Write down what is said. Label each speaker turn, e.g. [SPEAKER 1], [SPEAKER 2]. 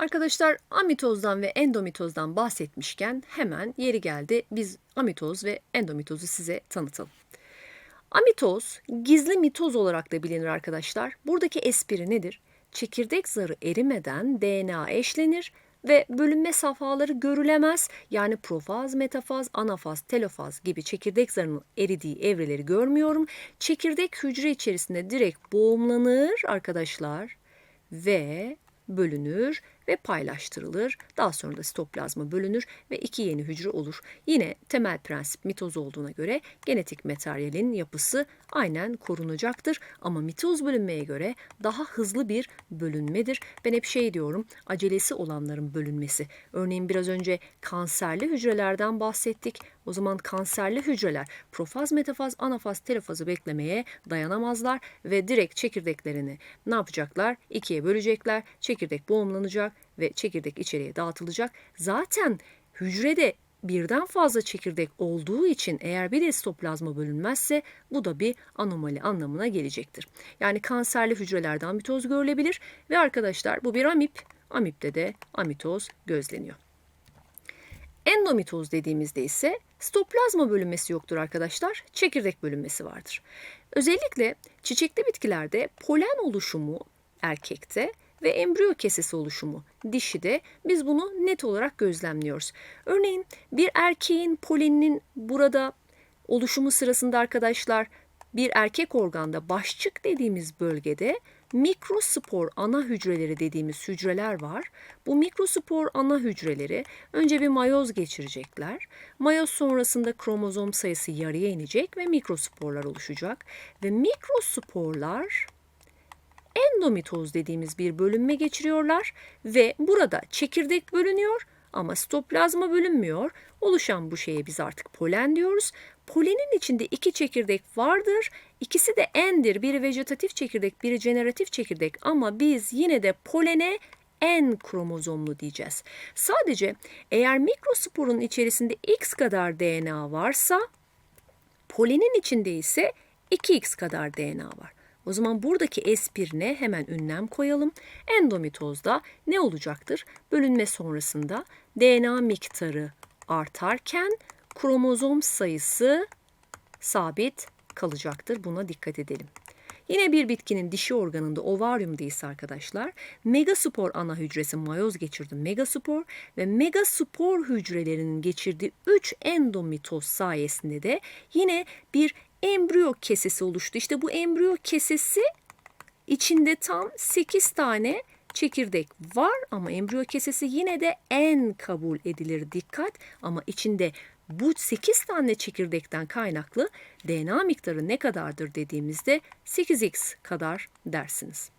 [SPEAKER 1] Arkadaşlar amitozdan ve endomitozdan bahsetmişken hemen yeri geldi biz amitoz ve endomitozu size tanıtalım. Amitoz gizli mitoz olarak da bilinir arkadaşlar. Buradaki espri nedir? Çekirdek zarı erimeden DNA eşlenir ve bölünme safhaları görülemez. Yani profaz, metafaz, anafaz, telofaz gibi çekirdek zarının eridiği evreleri görmüyorum. Çekirdek hücre içerisinde direkt boğumlanır arkadaşlar ve bölünür ve paylaştırılır. Daha sonra da sitoplazma bölünür ve iki yeni hücre olur. Yine temel prensip mitoz olduğuna göre genetik materyalin yapısı aynen korunacaktır. Ama mitoz bölünmeye göre daha hızlı bir bölünmedir. Ben hep şey diyorum acelesi olanların bölünmesi. Örneğin biraz önce kanserli hücrelerden bahsettik. O zaman kanserli hücreler profaz, metafaz, anafaz, telofazı beklemeye dayanamazlar ve direkt çekirdeklerini ne yapacaklar? İkiye bölecekler. Çekirdek boğumlanacak ve çekirdek içeriye dağıtılacak. Zaten hücrede birden fazla çekirdek olduğu için eğer bir de sitoplazma bölünmezse bu da bir anomali anlamına gelecektir. Yani kanserli hücrelerden mitoz görülebilir ve arkadaşlar bu bir amip. Amipte de amitoz gözleniyor. Endomitoz dediğimizde ise sitoplazma bölünmesi yoktur arkadaşlar. Çekirdek bölünmesi vardır. Özellikle çiçekli bitkilerde polen oluşumu erkekte ve embriyo kesesi oluşumu dişide biz bunu net olarak gözlemliyoruz. Örneğin bir erkeğin poleninin burada oluşumu sırasında arkadaşlar bir erkek organda başçık dediğimiz bölgede mikrospor ana hücreleri dediğimiz hücreler var. Bu mikrospor ana hücreleri önce bir mayoz geçirecekler. Mayoz sonrasında kromozom sayısı yarıya inecek ve mikrosporlar oluşacak. Ve mikrosporlar endomitoz dediğimiz bir bölünme geçiriyorlar ve burada çekirdek bölünüyor ama sitoplazma bölünmüyor. Oluşan bu şeye biz artık polen diyoruz. Polenin içinde iki çekirdek vardır. İkisi de endir. Biri vejetatif çekirdek, biri generatif çekirdek ama biz yine de polene en kromozomlu diyeceğiz. Sadece eğer mikrosporun içerisinde x kadar DNA varsa polenin içinde ise 2x kadar DNA var. O zaman buradaki espirine hemen ünlem koyalım. Endomitozda ne olacaktır? Bölünme sonrasında DNA miktarı artarken kromozom sayısı sabit kalacaktır. Buna dikkat edelim. Yine bir bitkinin dişi organında ovaryumda ise arkadaşlar megaspor ana hücresi mayoz geçirdi megaspor ve megaspor hücrelerinin geçirdiği 3 endomitoz sayesinde de yine bir embriyo kesesi oluştu. İşte bu embriyo kesesi içinde tam 8 tane çekirdek var ama embriyo kesesi yine de en kabul edilir dikkat ama içinde bu 8 tane çekirdekten kaynaklı DNA miktarı ne kadardır dediğimizde 8x kadar dersiniz.